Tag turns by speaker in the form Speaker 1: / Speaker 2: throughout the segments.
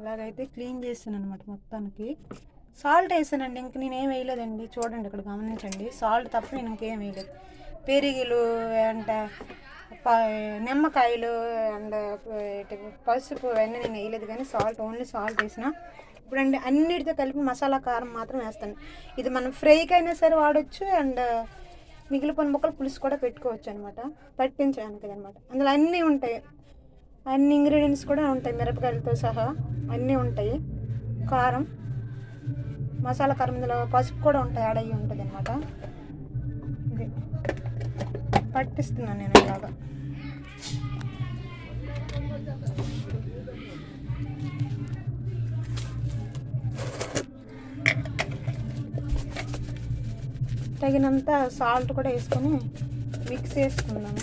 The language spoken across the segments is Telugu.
Speaker 1: ఇలాగైతే క్లీన్ చేస్తాను అనమాట మొత్తానికి. సాల్ట్ వేసానండి ఇంక నేనేం వేయలేదండి. చూడండి ఇక్కడ గమనించండి. సాల్ట్ తప్ప నేను ఇంకేం వేయలేదు. పెరుగులు అండ్ ప- నిమ్మకాయలు అండ్ పసుపు అవన్నీ నేను వేయలేదు కానీ సాల్ట్ ఓన్లీ సాల్ట్ వేసిన. ఇప్పుడండి అన్నిటితో కలిపి మసాలా కారం మాత్రం వేస్తాను. ఇది మనం ఫ్రైకి అయినా సరే వాడచ్చు అండ్ మిగిలిపోయిన ముక్కలు పులుసు కూడా పెట్టుకోవచ్చు అనమాట పట్టించడానికి అనమాట అందులో అన్నీ ఉంటాయి. అన్ని ఇంగ్రీడియంట్స్ కూడా ఉంటాయి మిరపకాయలతో సహా అన్నీ ఉంటాయి. కారం మసాలా కారం ఇందులో పసుపు కూడా ఉంటాయి యాడ్ అయ్యి ఉంటుంది అనమాట ఇది. పట్టిస్తున్నాను నేను ఇలాగా. తగినంత సాల్ట్ కూడా వేసుకొని మిక్స్ చేసుకుందాము.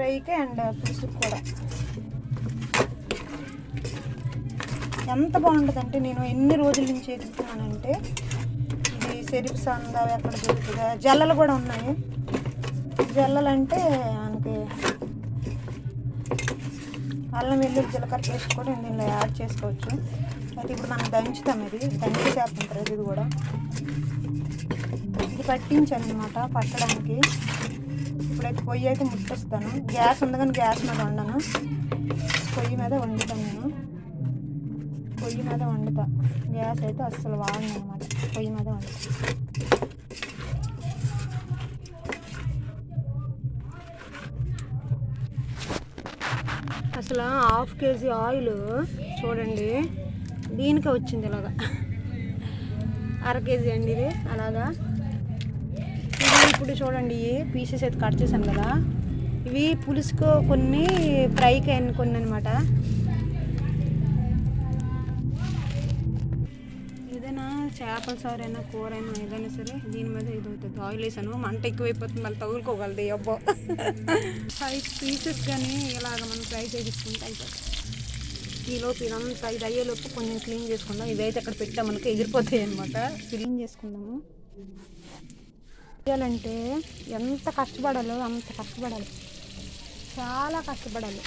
Speaker 1: ఫ్రైకి అండ్ పులుసుకి కూడా. ఎంత బాగుంటుందంటే నేను ఎన్ని రోజుల నుంచి ఎదుగుతున్నానంటే ఇది సెరిప్స్ అందా ఎక్కడ దొరుకుతుందా జల్లలు కూడా ఉన్నాయి. జల్లలు అంటే మనకి అల్లం వెల్లుల్లి జీలకర్ర పేస్ట్ కూడా దీనిలో యాడ్ చేసుకోవచ్చు. అయితే ఇప్పుడు మనం దంచుతాం ఇది దంచి చేస్తుంటారు ఇది కూడా. ఇది పట్టించాను అనమాట పట్టడానికి. ఇప్పుడైతే పొయ్యి అయితే ముట్టిస్తాను గ్యాస్ ఉంది కానీ గ్యాస్ మీద వండను. పొయ్యి మీద వండుతాను నేను. పొయ్యి మీద వండుతా. గ్యాస్ అయితే అస్సలు వాడను అనమాట పొయ్యి మీద వండుతా. అసలు హాఫ్ కేజీ ఆయిల్ చూడండి. దీనికే వచ్చింది ఇలాగా. అర కేజీ అండి ఇది. అలాగా. ఇప్పుడు చూడండి పీసెస్ అయితే కట్ చేశాను కదా ఇవి పులుసుకు కొన్ని ఫ్రైకి అయిన కొన్ని అనమాట ఏదైనా చేపల సారు అయినా కూర అయినా ఏదైనా సరే దీని మీద ఇది అవుతుంది ఆయిల్ వేసాను. మంట ఎక్కువైపోతుంది మళ్ళీ తగులుకోగలదు అబ్బో. ఫైవ్ పీసెస్ కానీ ఇలాగ మనం ఫ్రై చేయించుకుంటే అయిపోతుంది. ఈలోపు ఇదంతా ఇది అయ్యేలోపు కొంచెం క్లీన్ చేసుకుందాం. ఇదైతే అక్కడ పెట్టామనుకో ఎగిరిపోతాయి అనమాట క్లీన్ చేసుకుందాము. చేయాలంటే ఎంత కష్టపడాలో అంత కష్టపడాలి. చాలా కష్టపడాలి.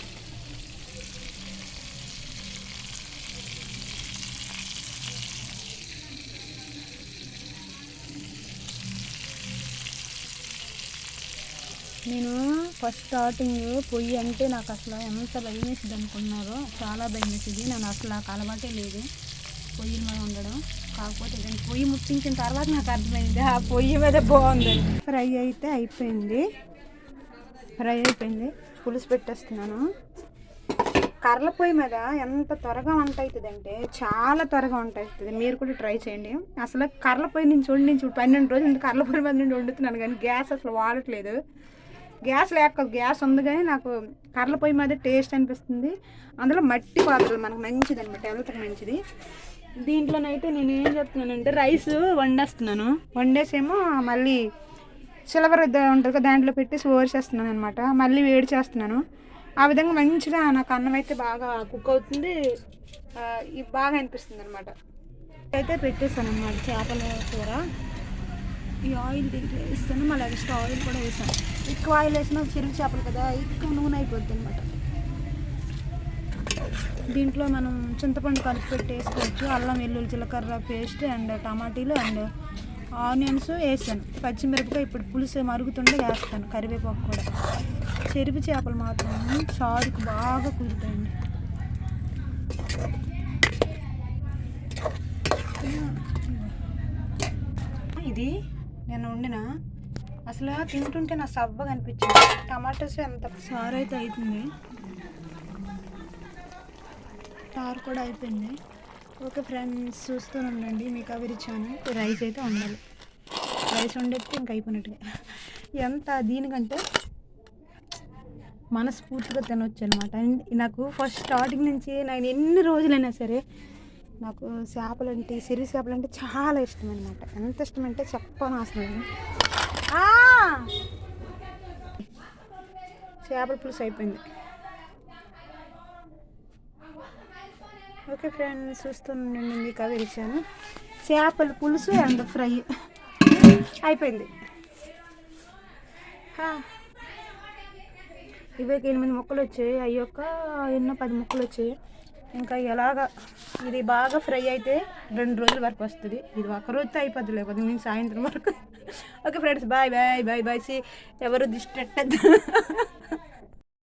Speaker 1: నేను ఫస్ట్ స్టార్టింగ్ పొయ్యి అంటే నాకు అసలు ఎంత భయం వేసింది అనుకున్నారో చాలా భయం వేసింది. నేను అసలు నాకు అలవాటే లేదు. పొయ్యి మీద ఉండడం కాకపోతే నేను పొయ్యి ముట్టించిన తర్వాత నాకు అర్థమైంది ఆ పొయ్యి మీద బాగుంది. ఫ్రై అయితే అయిపోయింది. ఫ్రై అయిపోయింది. పులుసు పెట్టేస్తున్నాను. కర్రల పొయ్యి మీద ఎంత త్వరగా వంట అవుతుంది అంటే చాలా త్వరగా వంట అవుతుంది. మీరు కూడా ట్రై చేయండి. అసలు కర్రల పొయ్యి నుంచి వండి నుంచి పన్నెండు రోజులు కర్రల పొయ్యి మీద నుండి వండుతున్నాను కానీ గ్యాస్ అసలు వాడట్లేదు. గ్యాస్ లేక గ్యాస్ ఉంది కానీ నాకు కర్రల పొయ్యి మీద టేస్ట్ అనిపిస్తుంది. అందులో మట్టి పాత్రలు మనకు మంచిది అనమాట హెల్త్కి మంచిది. దీంట్లోనైతే నేను ఏం చెప్తున్నానంటే రైస్ వండేస్తున్నాను. వండేసేమో మళ్ళీ సిల్వర్ ఉంటుంది కదా దాంట్లో పెట్టేసి ఓర్చేస్తున్నాను అనమాట మళ్ళీ వేడి చేస్తున్నాను. ఆ విధంగా మంచిగా నాకు అన్నం అయితే బాగా కుక్ అవుతుంది. ఇది బాగా అనిపిస్తుంది అనమాట అయితే పెట్టేస్తాను అనమాట చేపల కూర. ఈ ఆయిల్ దీంట్లో వేస్తాను మళ్ళీ ఎక్స్ట్రా ఆయిల్ కూడా వేసాను ఎక్కువ ఆయిల్ వేసినా చెరుకు చేపలు కదా ఎక్కువ నూనె అయిపోద్ది అనమాట దీంట్లో మనం చింతపండు కలిపి పెట్టేసుకోవచ్చు. అల్లం వెల్లుల్లి జీలకర్ర పేస్ట్ అండ్ టమాటీలు అండ్ ఆనియన్స్ వేసాను. పచ్చిమిరపకాయ ఇప్పుడు పులుసు మరుగుతుండే వేస్తాను. కరివేపాకు కూడా. చెరుపు చేపలు మాత్రం చారుకు బాగా కుదురుతాయండి. ఇది నేను వండిన. అసలు తింటుంటే నా సవ్వగా అనిపించింది టమాటోస్ ఎంత సారు అయితే అవుతుంది. చారు కూడా అయిపోయింది. ఓకే ఫ్రెండ్స్ చూస్తూ ఉండండి మీకు అవి ఇచ్చాను. రైస్ అయితే ఉండాలి రైస్ వండేస్తే ఇంక అయిపోయినట్టుగా. ఎంత దీనికంటే మనస్ఫూర్తిగా తినొచ్చు అనమాట నాకు ఫస్ట్ స్టార్టింగ్ నుంచి నేను ఎన్ని రోజులైనా సరే నాకు చేపలు అంటే సిరి చేపలు అంటే చాలా ఇష్టం అనమాట ఎంత ఇష్టం అంటే చెప్పను అసలు. చేపల పులుసు అయిపోయింది. ఓకే ఫ్రెండ్స్ చూస్తుండండి మీకు అవి ఇచ్చాను. చేపల పులుసు అండ్ ఫ్రై. అయిపోయింది. ఇవే ఎనిమిది మొక్కలు వచ్చాయి. అవి ఒక ఎన్నో పది మొక్కలు వచ్చాయి. ఇంకా ఎలాగ ఇది బాగా ఫ్రై అయితే రెండు రోజుల వరకు వస్తుంది. ఇది ఒక రోజుతో అయిపోద్ది లేకపోతే నేను సాయంత్రం వరకు. Okay friends bye bye bye bye. C ఎవరు దిష్టి